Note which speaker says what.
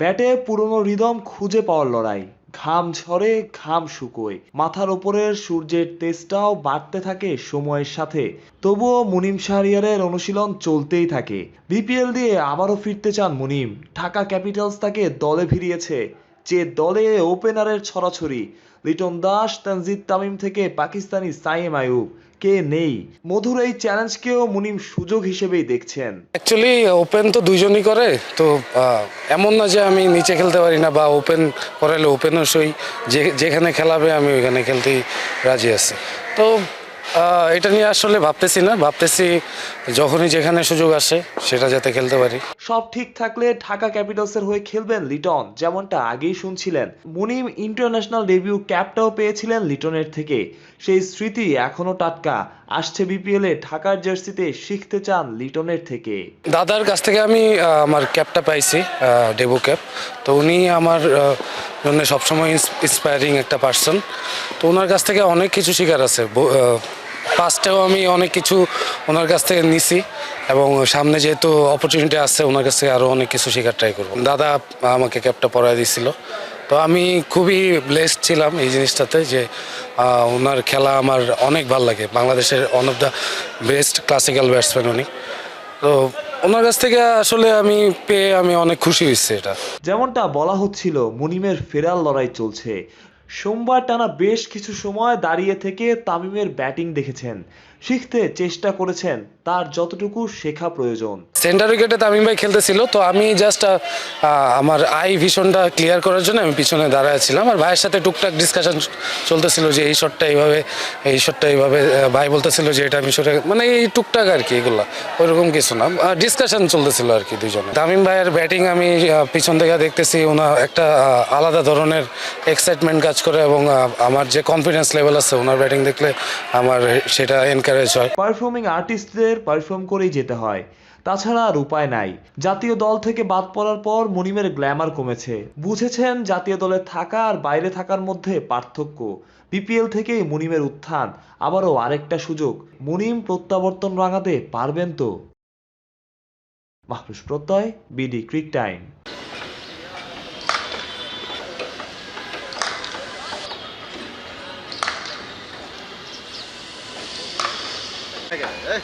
Speaker 1: ব্যাটে পুরনো রিদম খুঁজে পাওয়ার লড়াই। ঘাম ঝরে, ঘাম শুকোয়। মাথার ওপরের সূর্যের তেজটাও বাড়তে থাকে সময়ের সাথে। তবুও মুনিম শাহরিয়ারের অনুশীলন চলতেই থাকে। বিপিএল দিয়ে আবারও ফিরতে চান মুনিম। ঢাকা ক্যাপিটালস তাকে দলে ভিড়িয়েছে। যে দলে ওপেনারের ছড়াছড়ি, লিটন দাস, তানজিদ তামিম থেকে পাকিস্তানি সাইম আয়ুব। কে নেই? মধুর এই চ্যালেঞ্জকেও মুনিম সুযোগ হিসেবেই দেখছেন।
Speaker 2: অ্যাকচুয়ালি ওপেন তো দুইজনই করে, তো এমন না যে আমি নিচে খেলতে পারি না বা ওপেন করালে ওপেনও সই। যেখানে খেলাবে আমি ওইখানে খেলতেই রাজি আছি। তো এটা নিয়ে আসলে ভাবতেছি না। ভাবতেছি যখনই যেখানে সুযোগ আসে সেটা যাতে খেলতে পারি।
Speaker 1: সব ঠিক থাকলে ঢাকা ক্যাপিটালসের হয়ে খেলবেন লিটন যেমনটা আগেই শুনছিলেন। মুনিম ইন্টারন্যাশনাল ডেবিউ ক্যাপটাও পেয়েছিলেন লিটনের থেকে। সেই স্মৃতি এখনও টাটকা। আসছে বিপিএল এ ঢাকার জার্সিতে শিখতে চান লিটনের থেকে।
Speaker 2: দাদার কাছ থেকে আমি আমার ক্যাপটা পাইছি ডেবু ক্যাপ। তো উনি আমার জন্য সবসময় ইন্সপায়ারিং একটা পার্সন তো ওনার কাছ থেকে অনেক কিছু শেখার আছে পাস্টেও আমি অনেক কিছু ওনার কাছ থেকে নিছি এবং সামনে যেহেতু অপরচুনিটি আসছে ওনার কাছ থেকে আরও অনেক কিছু শেখার ট্রাই করব। দাদা আমাকে ক্যাবটা পরাই দিয়েছিল তো আমি খুবই ব্লেসড ছিলাম এই জিনিসটাতে যে ওনার খেলা আমার অনেক ভালো লাগে। বাংলাদেশের one of the best classical batsman উনি। তো ওনার কাছ থেকে আসলে আমি পেয়ে আমি অনেক খুশি হয়েছি এটা।
Speaker 1: যেমনটা বলা হচ্ছিল, মুনিমের ফেরার লড়াই চলছে। সোমবার টানা বেশ কিছু সময় দাঁড়িয়ে থেকে তামিমের ব্যাটিং দেখেছেন। শিখতে চেষ্টা করেছেন, তার যতটুকু শেখা প্রয়োজন।
Speaker 2: সেন্টার উইকেটে তামিম ভাই খেলতেছিল, তো আমি জাস্ট আমার আই ভিশনটা ক্লিয়ার করার জন্য আমি পিছনে দাঁড়ায় ছিলাম। আর ভাইয়ের সাথে টুকটাক ডিসকাশন চলতেছিল যে এই শটটা এইভাবে, এই শটটা এইভাবে ভাই বলতেছিল যে এটা আমি সরে মানে এই টুকটাক আর কি এগুলা, ওইরকম কিছু না। ডিসকাশন চলতেছিল আর কি দুজনে তামিম ভাইয়ের ব্যাটিং আমি পিছন থেকে দেখতেছি ওনার একটা আলাদা ধরনের এক্সাইটমেন্ট কাজ করে এবং আমার যে কনফিডেন্স লেভেল আছে, ওনার ব্যাটিং দেখলে আমার সেটা এনকারেজ হয়।
Speaker 1: পারফর্মিং আর্টিস্টদের পারফর্ম করেই যেতে হয়। তাছাড়া আর উপায় নাই। জাতীয় দল থেকে বাদ পড়ার পর মনিমের গ্ল্যামার কমেছে। বুঝেছেন, জাতীয় দলে থাকা আর বাইরে থাকার মধ্যে পার্থক্য। বিপিএল থেকেই মুনিমের উত্থান, আবারও আরেকটা সুযোগ। মুনিম প্রত্যাবর্তন রাঙাতে পারবেন তো? মাহরুষ প্রত্যয় BD ক্রিক time
Speaker 3: Đây kìa, đây.